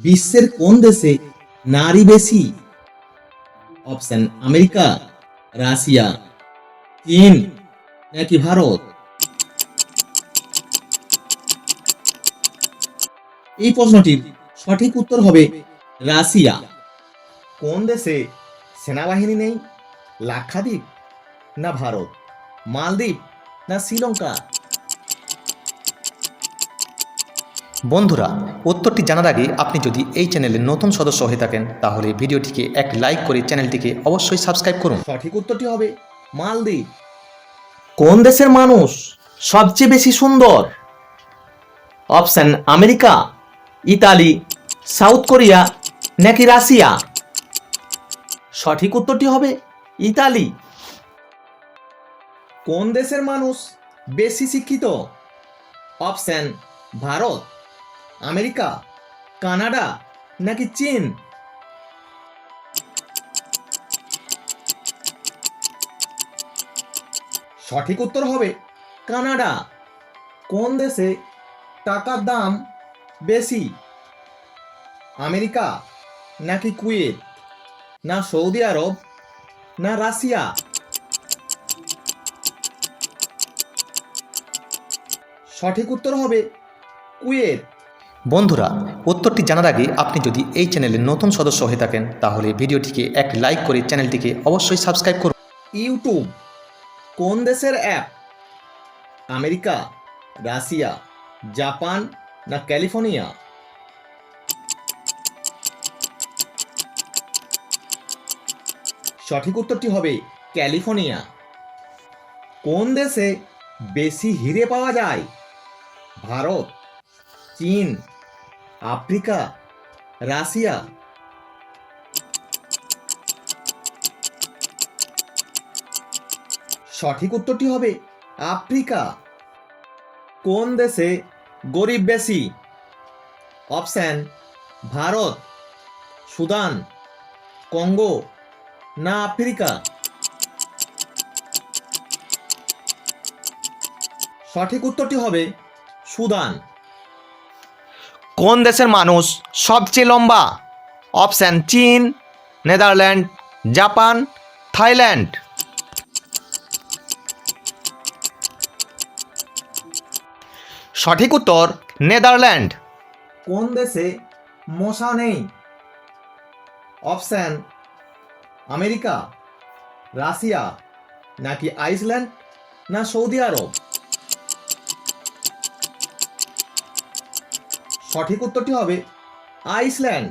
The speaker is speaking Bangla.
বিশ্বের কোন দেশে নারী বেশি? অপশন, আমেরিকা, রাশিয়া, চীন নাকি ভারত? এই প্রশ্নটির সঠিক উত্তর হবে রাশিয়া। কোন দেশে সেনাবাহিনী নেই? লাক্ষাদ্বীপ না ভারত? মালদ্বীপ না শ্রীলঙ্কা? বন্ধুরা উত্তরটি জানার আগে আপনি যদি এই চ্যানেলের নতুন সদস্য হয়ে থাকেন তাহলে ভিডিওটিকে এক লাইক করে চ্যানেলটিকে অবশ্যই সাবস্ক্রাইব করুন। সঠিক উত্তরটি হবে মালদ্বীপ। কোন দেশের মানুষ সবচেয়ে বেশি সুন্দর? Option America Italy South Korea নাকি রাশিয়া? সঠিক উত্তরটি হবে ইতালি। কোন দেশের মানুষ বেশি শিক্ষিত? অপশন ভারত। আমেরিকা, কানাডা নাকি চীন? সঠিক উত্তর হবে কানাডা। কোন দেশে টাকার দাম বেশি? আমেরিকা নাকি কুয়েত? না সৌদি আরব, না রাশিয়া? সঠিক উত্তর হবে কুয়েত। বন্ধুরা, উত্তরটি জানার আগে আপনি যদি এই চ্যানেলের নতুন সদস্য হয়ে থাকেন, তাহলে ভিডিওটিকে এক লাইক করে চ্যানেলটিকে অবশ্যই সাবস্ক্রাইব করুন। ইউটিউব, কোন দেশের অ্যাপ আমেরিকা, রাশিয়া, জাপান না ক্যালিফোর্নিয়া? সঠিক উত্তরটি হবে ক্যালিফোর্নিয়া। কোন দেশে বেশি হিরে পাওয়া যায়? ভারত, চীন আফ্রিকা, রাশিয়া। সঠিক উত্তরটি হবে আফ্রিকা। কোন দেশে গরিব বেশি? অপশান, ভারত, সুদান, কঙ্গো না আফ্রিকা? সঠিক উত্তরটি হবে সুদান। কোন দেশের মানুষ সবচেয়ে লম্বা? অপশান চীন, নেদারল্যান্ড, জাপান, থাইল্যান্ড। সঠিক উত্তর, নেদারল্যান্ড। কোন দেশে মশা নেই? অপশন, আমেরিকা, রাশিয়া, নাকি আইসল্যান্ড, না সৌদি আরব? সঠিক উত্তরটি হবে আইসল্যান্ড।